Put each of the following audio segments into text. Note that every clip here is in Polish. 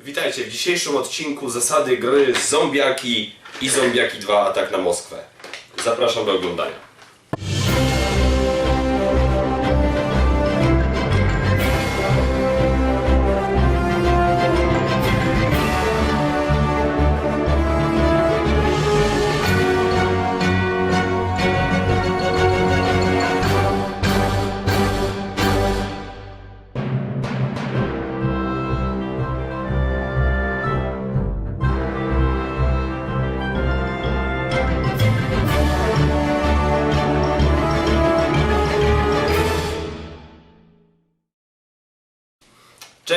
Witajcie w dzisiejszym odcinku zasady gry Zombiaki i Zombiaki 2 Atak na Moskwę. Zapraszam do oglądania.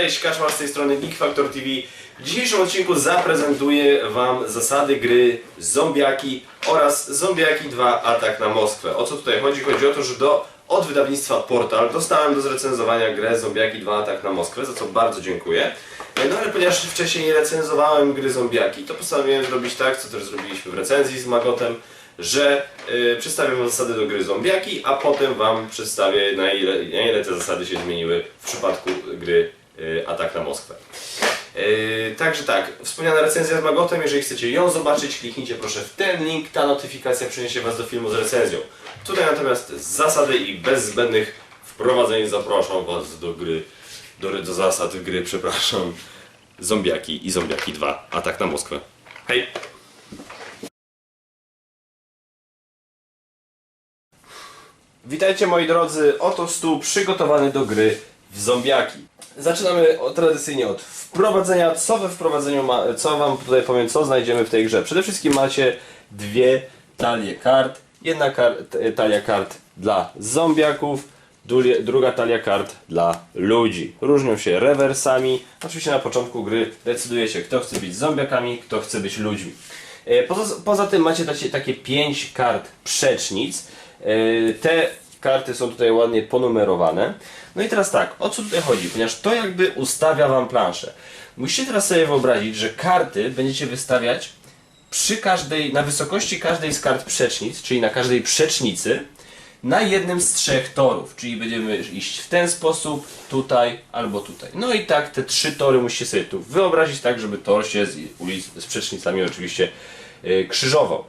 Cześć, Kaszmar z tej strony Geek Factor TV. W dzisiejszym odcinku zaprezentuję Wam zasady gry Zombiaki oraz Zombiaki 2 Atak na Moskwę. O co tutaj chodzi? Chodzi o to, że do, od wydawnictwa Portal dostałem do zrecenzowania grę Zombiaki 2 Atak na Moskwę, za co bardzo dziękuję. No ale ponieważ wcześniej nie recenzowałem gry Zombiaki, to postanowiłem zrobić tak, co też zrobiliśmy w recenzji z Magotem, że y, przedstawię Wam zasady do gry Zombiaki, a potem Wam przedstawię na ile, na ile te zasady się zmieniły w przypadku gry Atak na Moskwę. Yy, także tak, wspomniana recenzja z Magotem, jeżeli chcecie ją zobaczyć, kliknijcie proszę w ten link, ta notyfikacja przeniesie Was do filmu z recenzją. Tutaj natomiast z zasady i bez zbędnych wprowadzeń zapraszam Was do gry, do, do zasad gry, przepraszam, Zombiaki i Zombiaki 2, Atak na Moskwę. Hej! Witajcie moi drodzy, oto stół przygotowany do gry w zombiaki. Zaczynamy tradycyjnie od wprowadzenia. Co we wprowadzeniu ma, co wam tutaj powiem, co znajdziemy w tej grze? Przede wszystkim macie dwie talie kart. Jedna kar, talia kart dla zombiaków, druga talia kart dla ludzi. Różnią się rewersami. Oczywiście na początku gry decydujecie, kto chce być zombiakami, kto chce być ludźmi. E, Poza, poza tym macie takie, takie pięć kart przecznic. E, Te karty są tutaj ładnie ponumerowane. No i teraz tak, o co tutaj chodzi? Ponieważ to jakby ustawia Wam planszę. Musicie teraz sobie wyobrazić, że karty będziecie wystawiać przy każdej, na wysokości każdej z kart przecznic, czyli na każdej przecznicy, na jednym z trzech torów. Czyli będziemy iść w ten sposób, tutaj albo tutaj. No i tak te trzy tory musicie sobie tu wyobrazić tak, żeby tor się z ulic z przecznicami oczywiście yy, krzyżował.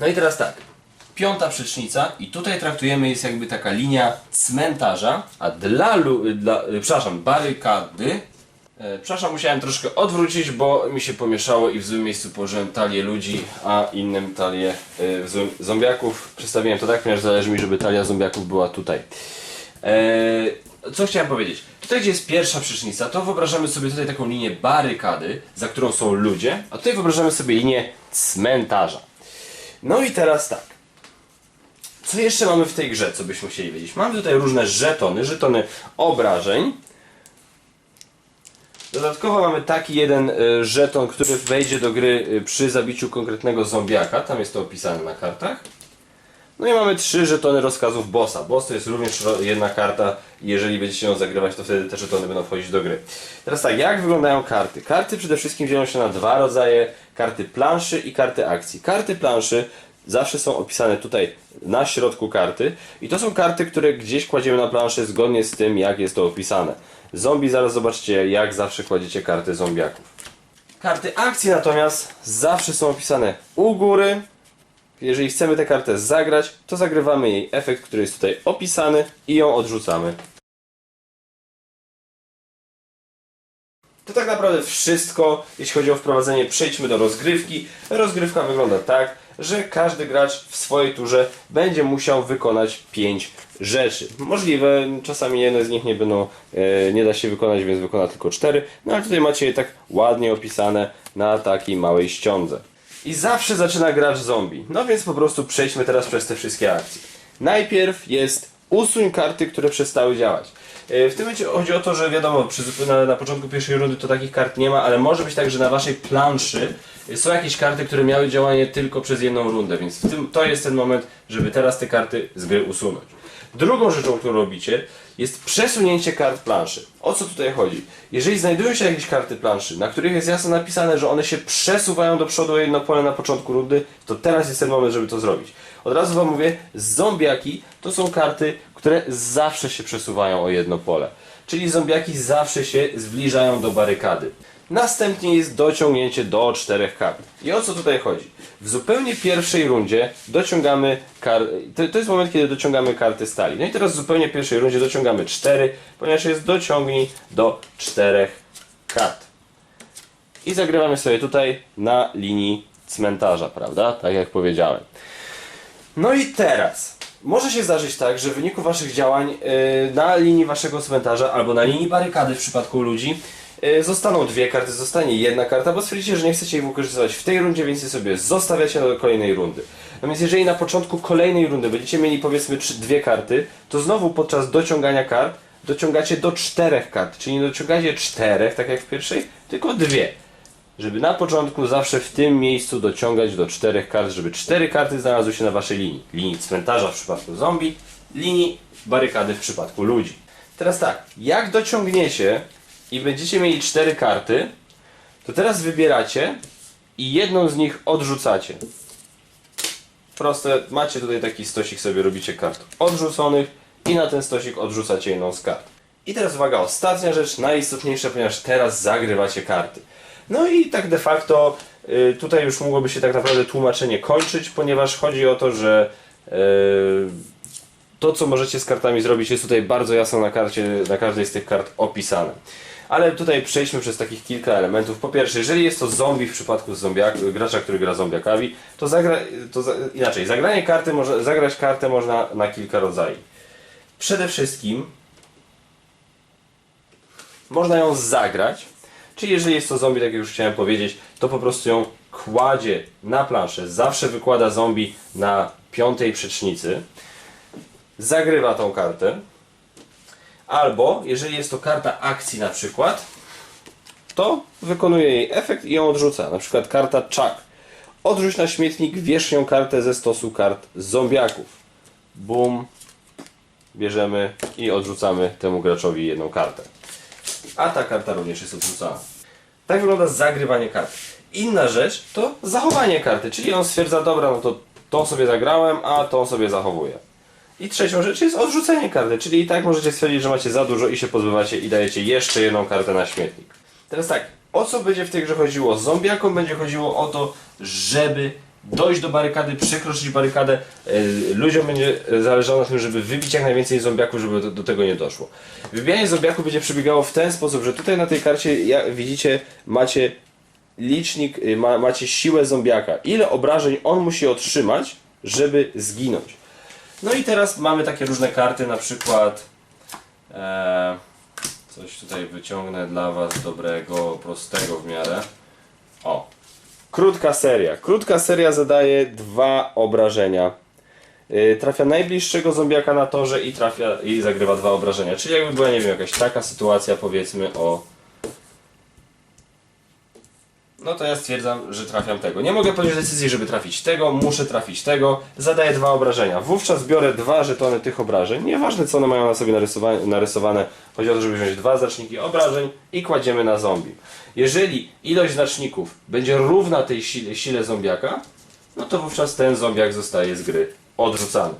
No i teraz tak. Piąta przecznica i tutaj traktujemy jest jakby taka linia cmentarza, a dla, lu- dla e, przepraszam, barykady. E, przepraszam, musiałem troszkę odwrócić, bo mi się pomieszało i w złym miejscu położyłem talię ludzi, a innym talię e, zombiaków. Przedstawiłem to tak, ponieważ zależy mi, żeby talia zombiaków była tutaj. E, co chciałem powiedzieć? Tutaj, gdzie jest pierwsza przecznica, to wyobrażamy sobie tutaj taką linię barykady, za którą są ludzie, a tutaj wyobrażamy sobie linię cmentarza. No i teraz tak. Co jeszcze mamy w tej grze, co byśmy chcieli wiedzieć? Mamy tutaj różne żetony, żetony obrażeń. Dodatkowo mamy taki jeden y, żeton, który wejdzie do gry y, przy zabiciu konkretnego zombiaka. Tam jest to opisane na kartach. No i mamy trzy żetony rozkazów bossa. Boss to jest również jedna karta. Jeżeli będziecie ją zagrywać, to wtedy te żetony będą wchodzić do gry. Teraz tak, jak wyglądają karty? Karty przede wszystkim dzielą się na dwa rodzaje. Karty planszy i karty akcji. Karty planszy zawsze są opisane tutaj na środku karty. I to są karty, które gdzieś kładziemy na planszy zgodnie z tym, jak jest to opisane. Zombie, zaraz zobaczcie, jak zawsze kładziecie karty zombiaków. Karty akcji natomiast zawsze są opisane u góry, jeżeli chcemy tę kartę zagrać, to zagrywamy jej efekt, który jest tutaj opisany i ją odrzucamy. To tak naprawdę wszystko, jeśli chodzi o wprowadzenie. Przejdźmy do rozgrywki. Rozgrywka wygląda tak, że każdy gracz w swojej turze będzie musiał wykonać 5 rzeczy. Możliwe, czasami jedne z nich nie będą, e, nie da się wykonać, więc wykona tylko 4. No ale tutaj macie je tak ładnie opisane na takiej małej ściądze. I zawsze zaczyna gracz zombie. No więc po prostu przejdźmy teraz przez te wszystkie akcje. Najpierw jest usuń karty, które przestały działać. E, W tym momencie chodzi o to, że wiadomo, przy, na, na początku pierwszej rundy to takich kart nie ma, ale może być tak, że na waszej planszy są jakieś karty, które miały działanie tylko przez jedną rundę, więc w tym, to jest ten moment, żeby teraz te karty z gry usunąć. Drugą rzeczą, którą robicie, jest przesunięcie kart planszy. O co tutaj chodzi? Jeżeli znajdują się jakieś karty planszy, na których jest jasno napisane, że one się przesuwają do przodu o jedno pole na początku rundy, to teraz jest ten moment, żeby to zrobić. Od razu Wam mówię, zombiaki to są karty, które zawsze się przesuwają o jedno pole. czyli zombiaki zawsze się zbliżają do barykady. Następnie jest dociągnięcie do czterech kart. I o co tutaj chodzi? W zupełnie pierwszej rundzie dociągamy kar... to, jest moment, kiedy dociągamy karty stali. No i teraz w zupełnie pierwszej rundzie dociągamy cztery, ponieważ jest dociągnij do czterech kart. I zagrywamy sobie tutaj na linii cmentarza, prawda? Tak jak powiedziałem. No i teraz może się zdarzyć tak, że w wyniku waszych działań yy, na linii waszego cmentarza albo na linii barykady w przypadku ludzi zostaną dwie karty, zostanie jedna karta, bo stwierdzicie, że nie chcecie ich wykorzystywać w tej rundzie, więc je sobie zostawiacie do kolejnej rundy. No więc jeżeli na początku kolejnej rundy będziecie mieli powiedzmy trzy, dwie karty, to znowu podczas dociągania kart dociągacie do czterech kart, czyli nie dociągacie czterech, tak jak w pierwszej, tylko dwie żeby na początku zawsze w tym miejscu dociągać do czterech kart, żeby cztery karty znalazły się na waszej linii. Linii cmentarza w przypadku zombie, linii barykady w przypadku ludzi. Teraz tak, jak dociągniecie i będziecie mieli cztery karty, to teraz wybieracie i jedną z nich odrzucacie. Proste, macie tutaj taki stosik, sobie robicie kart odrzuconych i na ten stosik odrzucacie jedną z kart. I teraz uwaga, ostatnia rzecz, najistotniejsza, ponieważ teraz zagrywacie karty. No i tak de facto y, tutaj już mogłoby się tak naprawdę tłumaczenie kończyć, ponieważ chodzi o to, że y, to co możecie z kartami zrobić jest tutaj bardzo jasno na karcie, na każdej z tych kart opisane. Ale tutaj przejdźmy przez takich kilka elementów. Po pierwsze, jeżeli jest to zombie w przypadku zombiak, gracza, który gra zombiakami, to, zagra, to za, inaczej, zagranie karty, może, zagrać kartę można na kilka rodzajów. Przede wszystkim można ją zagrać, czyli jeżeli jest to zombie, tak jak już chciałem powiedzieć, to po prostu ją kładzie na planszę. Zawsze wykłada zombie na piątej przecznicy. Zagrywa tą kartę. Albo, jeżeli jest to karta akcji na przykład, to wykonuje jej efekt i ją odrzuca. Na przykład karta Chuck. Odrzuć na śmietnik wierzchnią kartę ze stosu kart zombiaków. Bum. Bierzemy i odrzucamy temu graczowi jedną kartę. A ta karta również jest odrzucana. Tak wygląda zagrywanie kart. Inna rzecz to zachowanie karty, czyli on stwierdza, dobra, no to tą sobie zagrałem, a tą sobie zachowuję. I trzecią rzecz jest odrzucenie karty, czyli i tak możecie stwierdzić, że macie za dużo i się pozbywacie i dajecie jeszcze jedną kartę na śmietnik. Teraz tak, o co będzie w tej grze chodziło? Zombiakom będzie chodziło o to, żeby dojść do barykady, przekroczyć barykadę. Yy, ludziom będzie zależało na tym, żeby wybić jak najwięcej zombiaków, żeby do, tego nie doszło. Wybijanie zombiaków będzie przebiegało w ten sposób, że tutaj na tej karcie, jak widzicie, macie licznik, yy, ma, macie siłę zombiaka. Ile obrażeń on musi otrzymać, żeby zginąć. No i teraz mamy takie różne karty, na przykład e, coś tutaj wyciągnę dla Was dobrego, prostego w miarę. O, krótka seria. Krótka seria zadaje dwa obrażenia. Yy, trafia najbliższego zombiaka na torze i trafia i zagrywa dwa obrażenia. Czyli jakby była, nie wiem, jakaś taka sytuacja, powiedzmy o no to ja stwierdzam, że trafiam tego. Nie mogę podjąć decyzji, żeby trafić tego, muszę trafić tego. Zadaję dwa obrażenia. Wówczas biorę dwa żetony tych obrażeń. Nieważne co one mają na sobie narysowane. Chodzi o to, żeby wziąć dwa znaczniki obrażeń i kładziemy na zombie. Jeżeli ilość znaczników będzie równa tej sile, sile zombiaka, no to wówczas ten zombiak zostaje z gry odrzucany.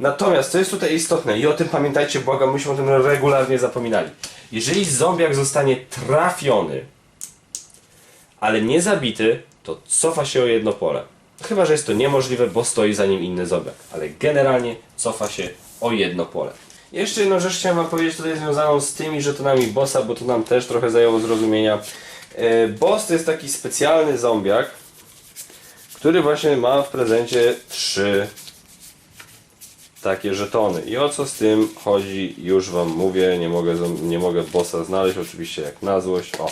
Natomiast, co jest tutaj istotne i o tym pamiętajcie, błagam, myśmy o tym regularnie zapominali. Jeżeli zombiak zostanie trafiony, ale nie zabity, to cofa się o jedno pole. Chyba, że jest to niemożliwe, bo stoi za nim inny zombiak, ale generalnie cofa się o jedno pole. Jeszcze jedną rzecz chciałem Wam powiedzieć tutaj związaną z tymi żetonami bossa, bo to nam też trochę zajęło zrozumienia. E, boss to jest taki specjalny zombiak, który właśnie ma w prezencie trzy takie żetony. I o co z tym chodzi, już Wam mówię, nie mogę, nie mogę bossa znaleźć, oczywiście jak na złość. O,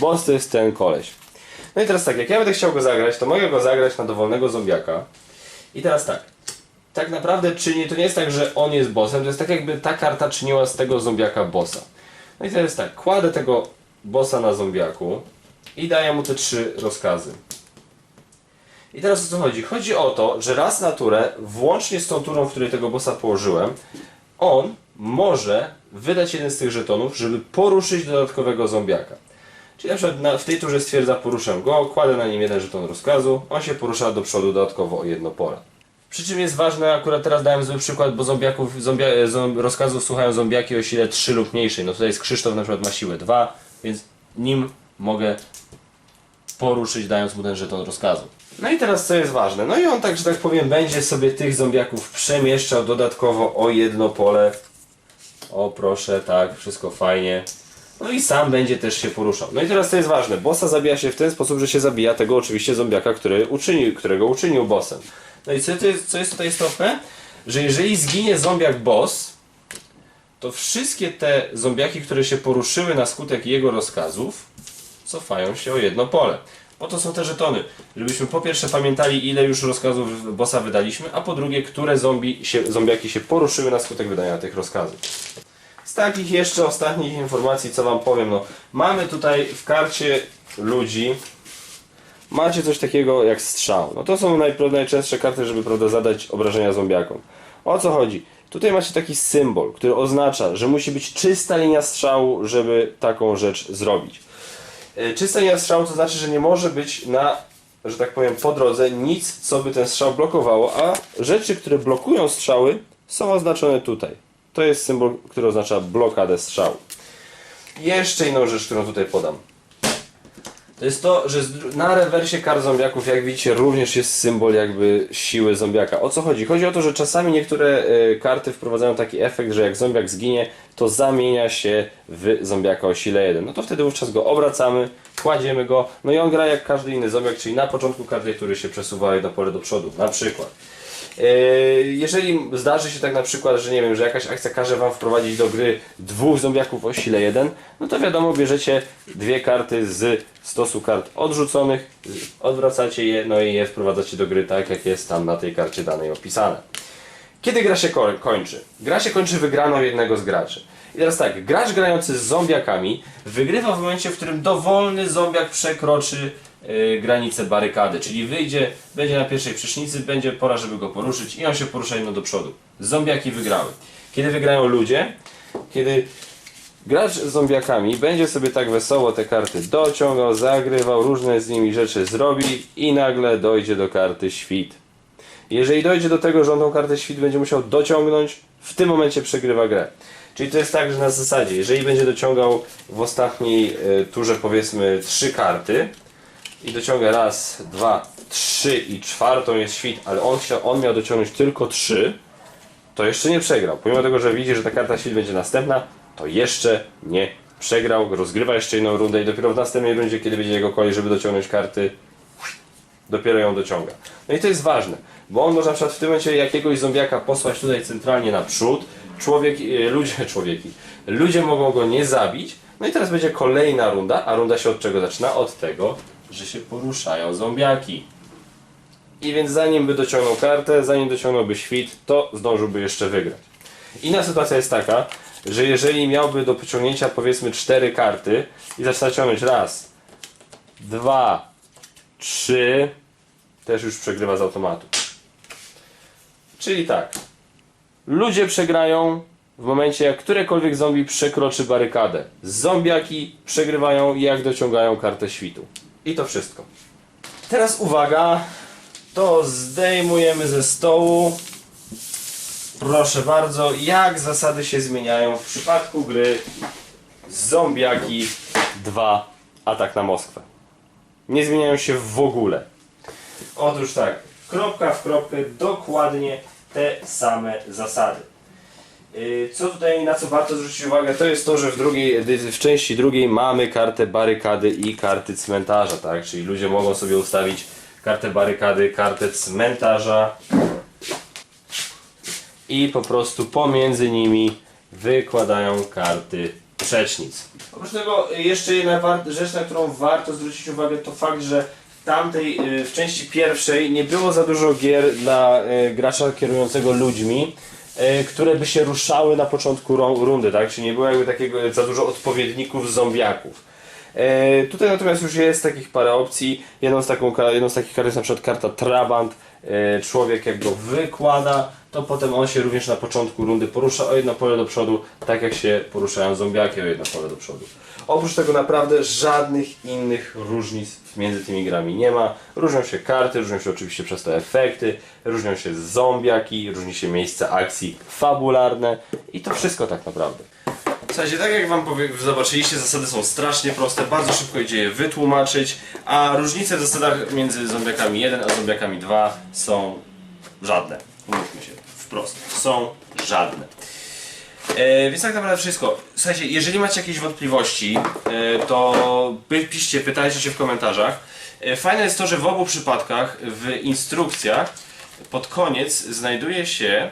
boss to jest ten koleś. No i teraz tak, jak ja będę chciał go zagrać, to mogę go zagrać na dowolnego zombiaka. I teraz tak, tak naprawdę czyni, to nie jest tak, że on jest bossem, to jest tak jakby ta karta czyniła z tego zombiaka bossa. No i teraz tak, kładę tego bossa na zombiaku i daję mu te trzy rozkazy. I teraz o co chodzi? Chodzi o to, że raz na turę, włącznie z tą turą, w której tego bossa położyłem, on może wydać jeden z tych żetonów, żeby poruszyć dodatkowego zombiaka. Czyli na przykład na, w tej turze stwierdza poruszę go, kładę na nim jeden żeton rozkazu, on się porusza do przodu dodatkowo o jedno pole. Przy czym jest ważne, akurat teraz dałem zły przykład, bo zombiaków, zombia, e, zom, rozkazów słuchają zombiaki o sile 3 lub mniejszej. No tutaj jest Krzysztof na przykład ma siłę 2, więc nim mogę poruszyć, dając mu ten żeton rozkazu. No i teraz co jest ważne? No i on tak, że tak powiem, będzie sobie tych zombiaków przemieszczał dodatkowo o jedno pole. O proszę, tak, wszystko fajnie. No i sam będzie też się poruszał. No i teraz co jest ważne? Bossa zabija się w ten sposób, że się zabija tego oczywiście zombiaka, który uczynił, którego uczynił bossem. No i co, to jest, co jest tutaj istotne? Że jeżeli zginie zombiak boss, to wszystkie te zombiaki, które się poruszyły na skutek jego rozkazów, cofają się o jedno pole. Po to są te żetony, żebyśmy po pierwsze pamiętali ile już rozkazów bossa wydaliśmy, a po drugie, które zombie się, zombiaki się poruszyły na skutek wydania tych rozkazów. Z takich jeszcze ostatnich informacji, co Wam powiem, no, mamy tutaj w karcie ludzi, macie coś takiego jak strzał. No to są najczęstsze karty, żeby prawda, zadać obrażenia zombiakom. O co chodzi? Tutaj macie taki symbol, który oznacza, że musi być czysta linia strzału, żeby taką rzecz zrobić. E, Czysta linia strzału to znaczy, że nie może być na, że tak powiem, po drodze nic, co by ten strzał blokowało, a rzeczy, które blokują strzały, są oznaczone tutaj. To jest symbol, który oznacza blokadę strzału. Jeszcze inną rzecz, którą tutaj podam. To jest to, że na rewersie kar zombiaków, jak widzicie, również jest symbol jakby siły zombiaka. O co chodzi? Chodzi o to, że czasami niektóre e, karty wprowadzają taki efekt, że jak zombiak zginie, to zamienia się w zombiaka o sile 1. No to wtedy wówczas go obracamy, kładziemy go, no i on gra jak każdy inny zombiak, czyli na początku karty, który się przesuwa jedno pole do przodu, na przykład. E, Jeżeli zdarzy się tak na przykład, że nie wiem, że jakaś akcja każe wam wprowadzić do gry dwóch zombiaków o sile 1, no to wiadomo, bierzecie dwie karty z stosu kart odrzuconych, odwracacie je, no i je wprowadzacie do gry tak, jak jest tam na tej karcie danej opisane. Kiedy gra się ko- kończy? Gra się kończy wygraną jednego z graczy. I teraz tak, gracz grający z zombiakami wygrywa w momencie, w którym dowolny zombiak przekroczy granicę barykady, czyli wyjdzie, będzie na pierwszej prysznicy, będzie pora, żeby go poruszyć i on się porusza jedno do przodu. Zombiaki wygrały. Kiedy wygrają ludzie? Kiedy gracz z zombiakami będzie sobie tak wesoło te karty dociągał, zagrywał, różne z nimi rzeczy zrobi i nagle dojdzie do karty świt. Jeżeli dojdzie do tego, że on tą kartę świt będzie musiał dociągnąć, w tym momencie przegrywa grę. Czyli to jest tak, że na zasadzie, jeżeli będzie dociągał w ostatniej y, turze powiedzmy trzy karty i dociąga raz, dwa, trzy i czwartą jest świt, ale on, chciał, on miał dociągnąć tylko trzy, to jeszcze nie przegrał. Pomimo tego, że widzi, że ta karta świt będzie następna, to jeszcze nie przegrał, rozgrywa jeszcze jedną rundę i dopiero w następnej rundzie, kiedy będzie jego kolej, żeby dociągnąć karty, dopiero ją dociąga. No i to jest ważne, bo on może na przykład w tym momencie jakiegoś zombiaka posłać tutaj centralnie na przód, człowiek, e, ludzie, człowieki, ludzie mogą go nie zabić, no i teraz będzie kolejna runda, a runda się od czego zaczyna? Od tego, że się poruszają zombiaki. I więc zanim by dociągnął kartę, zanim dociągnąłby świt, to zdążyłby jeszcze wygrać. Inna sytuacja jest taka, że jeżeli miałby do pociągnięcia powiedzmy cztery karty i zaczyna ciągnąć raz, dwa, trzy, też już przegrywa z automatu. Czyli tak, ludzie przegrają w momencie jak którekolwiek zombie przekroczy barykadę. Zombiaki przegrywają jak dociągają kartę świtu. I to wszystko. Teraz uwaga, to zdejmujemy ze stołu. Proszę bardzo, jak zasady się zmieniają w przypadku gry Zombiaki 2 Atak na Moskwę. Nie zmieniają się w ogóle. Otóż tak, kropka w kropkę, dokładnie te same zasady. Yy, Co tutaj, na co warto zwrócić uwagę, to jest to, że w, drugiej, w części drugiej mamy kartę barykady i karty cmentarza, tak? Czyli ludzie mogą sobie ustawić kartę barykady, kartę cmentarza i po prostu pomiędzy nimi wykładają karty przecznic. Oprócz tego y, jeszcze jedna rzecz, na którą warto zwrócić uwagę, to fakt, że w tamtej, y, w części pierwszej nie było za dużo gier dla y, gracza kierującego ludźmi, y, które by się ruszały na początku ru- rundy, tak? Czyli nie było jakby takiego za dużo odpowiedników zombiaków. E, tutaj natomiast już jest takich parę opcji. Jedną z, taką, jedną z takich kart jest na przykład karta Trabant. E, człowiek jak go wykłada, to potem on się również na początku rundy porusza o jedno pole do przodu, tak jak się poruszają zombiaki o jedno pole do przodu. Oprócz tego naprawdę żadnych innych różnic między tymi grami nie ma. Różnią się karty, różnią się oczywiście przez to efekty, różnią się zombiaki, różni się miejsce akcji fabularne i to wszystko tak naprawdę. Słuchajcie, tak jak wam zobaczyliście, zasady są strasznie proste, bardzo szybko idzie je wytłumaczyć, a różnice w zasadach między zombiakami 1 a zombiakami 2 są żadne. Umówmy się wprost. Są żadne. E, więc tak naprawdę wszystko. Słuchajcie, jeżeli macie jakieś wątpliwości, e, to piszcie, pytajcie się w komentarzach. E, fajne jest to, że w obu przypadkach w instrukcjach pod koniec znajduje się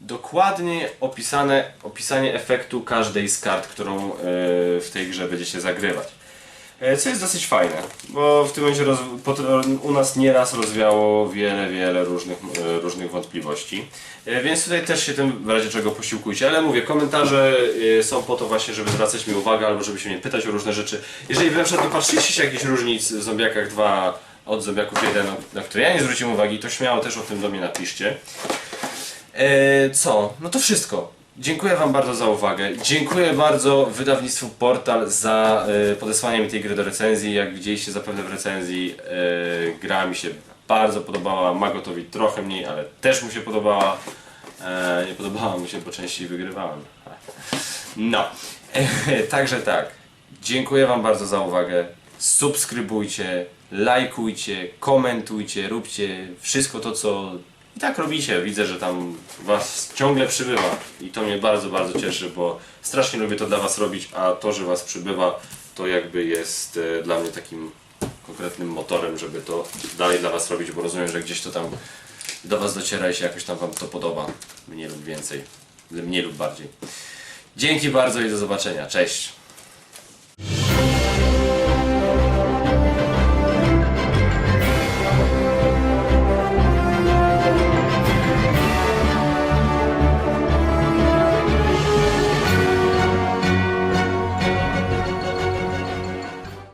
dokładnie opisane, opisanie efektu każdej z kart, którą e, w tej grze będziecie zagrywać. E, Co jest dosyć fajne, bo w tym momencie u nas nieraz rozwiało wiele, wiele różnych, e, różnych wątpliwości. E, Więc tutaj też się tym w razie czego posiłkujcie, ale mówię, komentarze są po to właśnie, żeby zwracać mi uwagę albo żeby się mnie pytać o różne rzeczy. Jeżeli wy na przykład dopatrzyliście się jakichś różnic w Zombiakach 2 od Zombiaków 1, na które ja nie zwróciłem uwagi, to śmiało też o tym do mnie napiszcie. Co? No to wszystko. Dziękuję Wam bardzo za uwagę. Dziękuję bardzo wydawnictwu Portal za e, podesłanie mi tej gry do recenzji. Jak widzieliście zapewne w recenzji, e, gra mi się bardzo podobała. Magotowi trochę mniej, ale też mu się podobała. E, nie podobała mu się, bo częściej wygrywałem. No, także tak. Dziękuję Wam bardzo za uwagę. Subskrybujcie, lajkujcie, komentujcie, róbcie wszystko to, co i tak robicie. Widzę, że tam Was ciągle przybywa i to mnie bardzo, bardzo cieszy, bo strasznie lubię to dla Was robić, a to, że Was przybywa, to jakby jest e, dla mnie takim konkretnym motorem, żeby to dalej dla Was robić, bo rozumiem, że gdzieś to tam do Was dociera i się jakoś tam Wam to podoba. Mniej lub więcej. Mniej lub bardziej. Dzięki bardzo i do zobaczenia. Cześć!